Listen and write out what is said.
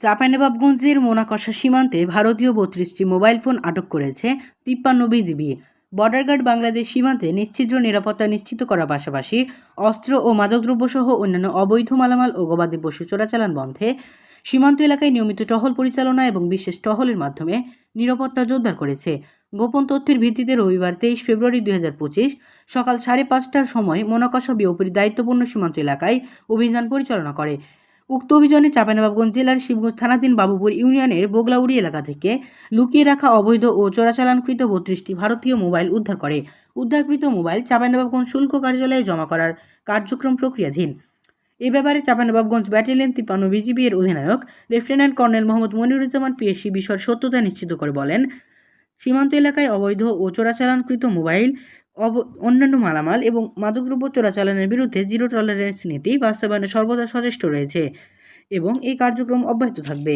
চাঁপাইনবাবগঞ্জের মোনাকষা সীমান্তে ভারতীয় বত্রিশটি মোবাইল ফোন আটক করেছে তিপ্পান্ন বিজিবি। বর্ডার গার্ড বাংলাদেশ সীমান্তে নিশ্চিদ্র নিরাপত্তা নিশ্চিত করার পাশাপাশি অস্ত্র ও মাদকদ্রব্যসহ অন্যান্য অবৈধ মালামাল ও গবাদি পশু চোরাচালান বন্ধে সীমান্ত এলাকায় নিয়মিত টহল পরিচালনা এবং বিশেষ টহলের মাধ্যমে নিরাপত্তা জোরদার করেছে। গোপন তথ্যের ভিত্তিতে রবিবার তেইশ ফেব্রুয়ারি দুই হাজার পঁচিশ সকাল সাড়ে পাঁচটার সময় মোনাকষা বিওপির দায়িত্বপূর্ণ সীমান্ত এলাকায় অভিযান পরিচালনা করে। উক্ত অভিযানে চাঁপাইনবাবগঞ্জ জেলার শিবগঞ্জ থানাধীন বাবুপুর ইউনিয়নের বগলাউড়ি এলাকা থেকে লুকিয়ে রাখা অবৈধ ও চোরাচালানকৃত বত্রিশটি ভারতীয় মোবাইল উদ্ধার করে। উদ্ধারকৃত মোবাইল চাঁপাইনবাবগঞ্জ শুল্ক কার্যালয়ে জমা করার কার্যক্রম প্রক্রিয়াধীন। এ ব্যাপারে চাঁপাইনবাবগঞ্জ ব্যাটালিয়ন তিপ্পান্ন বিজিবি এর অধিনায়ক lieutenant colonel Mohammad Moniruzzaman PSC বিষয়ের সত্যতা নিশ্চিত করে বলেন, সীমান্ত এলাকায় অবৈধ ও চোরাচালানকৃত মোবাইল অব, অন্যান্য মালামাল এবং মাদকদ্রব্য চোরাচালানের বিরুদ্ধে জিরো টলারেন্স নীতি বাস্তবায়নে সর্বদা সচেষ্ট রয়েছে এবং এই কার্যক্রম অব্যাহত থাকবে।